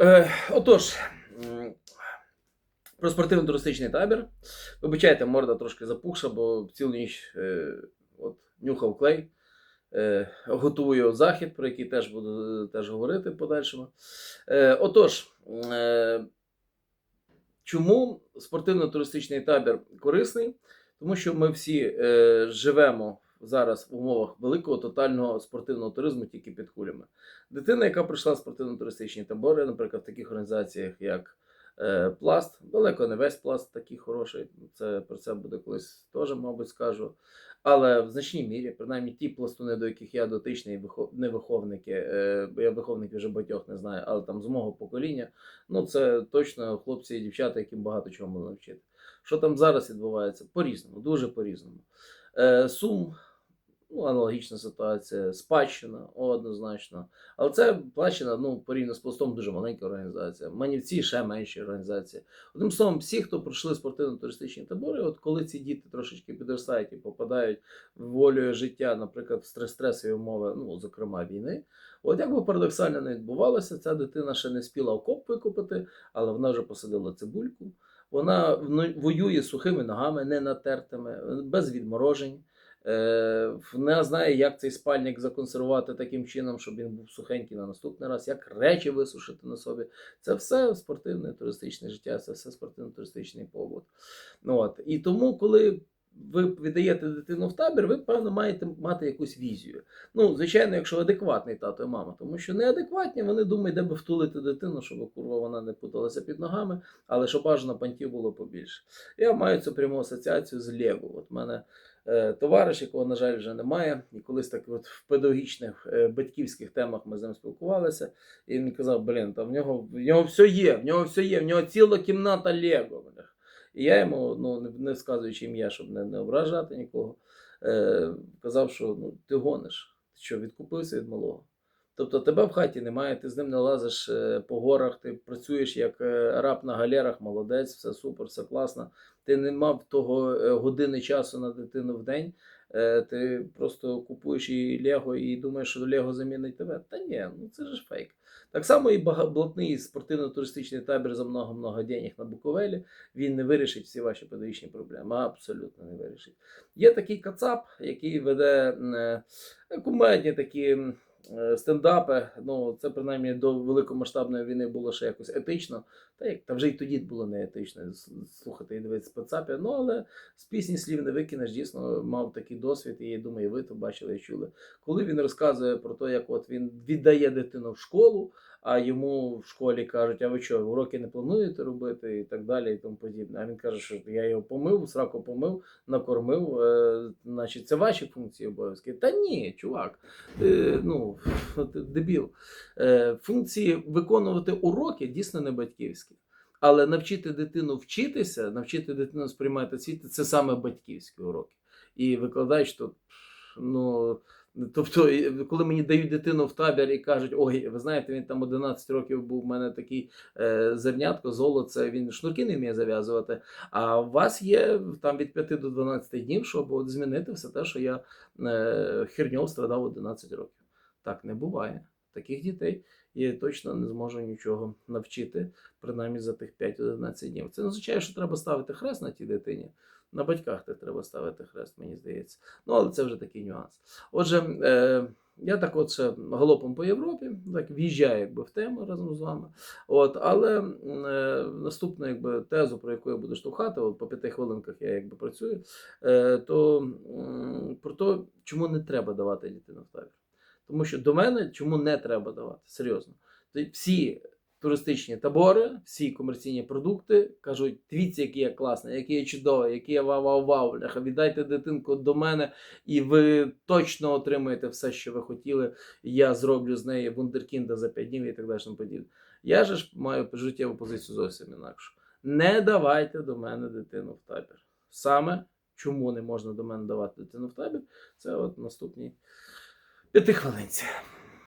Е, отож, про спортивно-туристичний табір. Вибачайте, морда трошки запухша, бо цілу ніч е, от, нюхав клей. Е, готую захід, про який теж буду теж говорити подальшому. Отож, чому спортивно-туристичний табір корисний? Тому що ми всі живемо зараз в умовах великого тотального спортивного туризму тільки під кулями. Дитина, яка прийшла спортивно-туристичні табори, наприклад, в таких організаціях, як е, Пласт, далеко не весь пласт такий хороший. Це про це буде колись теж, мабуть, скажу. Але в значній мірі, принаймні ті пластуни, до яких я дотичний, не виховники, е, бо я виховників вже багатьох не знаю, але там з мого покоління, ну це точно хлопці і дівчата, яким багато чого можна навчити. Що там зараз відбувається? По-різному, дуже по-різному. Е, Сум, ну, аналогічна ситуація, спадщина, однозначно. Але це плачена, ну, порівняно з пластом, дуже маленька організація. Манівці ще менші організації. Одним словом, всі, хто пройшли спортивно-туристичні табори, от коли ці діти трошечки підростають і попадають в волю життя, наприклад, в стрес-стресові умови, ну, зокрема, війни. От як би парадоксально не відбувалося, ця дитина ще не спіла окоп викопати, але вона вже посадила цибульку. Вона воює сухими ногами, не натертими, без відморожень. Не знає, як цей спальник законсервувати таким чином, щоб він був сухенький на наступний раз, як речі висушити на собі. Це все спортивне туристичне життя, це все спортивно-туристичний побут. Ну, от. І тому, коли ви віддаєте дитину в табір, ви, певно, маєте мати якусь візію. Ну, звичайно, якщо адекватний тато і мама, тому що неадекватні, вони думають, де би втулити дитину, щоб курва вона не путалася під ногами, але щоб бажано пантів було побільше. Я маю цю пряму асоціацію з Лего. От мене е, товариш, якого, на жаль, вже немає, і колись так от в педагогічних е, батьківських темах ми з ним спілкувалися, і він казав: блін, там в нього, в нього все є, в нього все є, в нього ціла кімната Лего. Бля». І я йому, ну, не- сказуючи ім'я, щоб не, не ображати нікого, е, казав, що ну, ти гониш, ти що, відкупився від малого. Тобто тебе в хаті немає, ти з ним не лазиш е, по горах, ти працюєш як е, раб на галерах, молодець, все супер, все класно. Ти не мав того е, години часу на дитину в день. Ти просто купуєш їй Лего і думаєш, що Лего замінить тебе. Та ні, ну це ж фейк. Так само і бага- блатний спортивно-туристичний табір за много-много денег на Буковелі. Він не вирішить всі ваші педагогічні проблеми. Абсолютно не вирішить. Є такий кацап, який веде кумедні такі стендапи. Ну, це принаймні до великомасштабної війни було ще якось етично. Та як та вже й тоді було не етично слухати і дивитися спецапі. Ну але з пісні слів не викинеш. Дійсно мав такий досвід, і я думаю, ви то бачили і чули. Коли він розказує про те, як от він віддає дитину в школу, а йому в школі кажуть, а ви що, уроки не плануєте робити і так далі, і тому подібне. А він каже, що я його помив, сраку помив, накормив. Е, значить, це ваші функції обов'язки. Та ні, чувак, ти, ну, ти дебіл. Е, функції виконувати уроки дійсно не батьківські. Але навчити дитину вчитися, навчити дитину сприймати світ це саме батьківські уроки. І викладач то, ну. Тобто, коли мені дають дитину в табір і кажуть, ой, ви знаєте, він там 11 років був у мене такий е, зернятко, золоце, він шнурки не вміє зав'язувати. А у вас є там від 5 до 12 днів, щоб от змінити все те, що я е, херньов страдав 11 років. Так не буває. Таких дітей я точно не зможу нічого навчити, принаймні за тих 5-11 днів. Це не означає, що треба ставити хрест на тій дитині. На батьках те треба ставити хрест, мені здається. Ну, але це вже такий нюанс. Отже, е, я так от галопом по Європі, так в'їжджаю якби в тему разом з вами. От, але е, наступну якби, тезу, про яку я буду штовхати, от по п'яти хвилинках я якби працюю, е, то м, про те, чому не треба давати табір. Тому що до мене чому не треба давати? Серйозно. Всі туристичні табори, всі комерційні продукти кажуть: дивіться, який я класний, який я чудовий, який я вау-вау-вау, бляха, віддайте дитинку до мене, і ви точно отримаєте все, що ви хотіли. Я зроблю з неї вундеркінда за 5 днів і так далі. подібне. Я ж маю життєву позицію зовсім інакшу. Не давайте до мене дитину в табір. Саме чому не можна до мене давати дитину в табір, це от наступні п'яти хвилинці.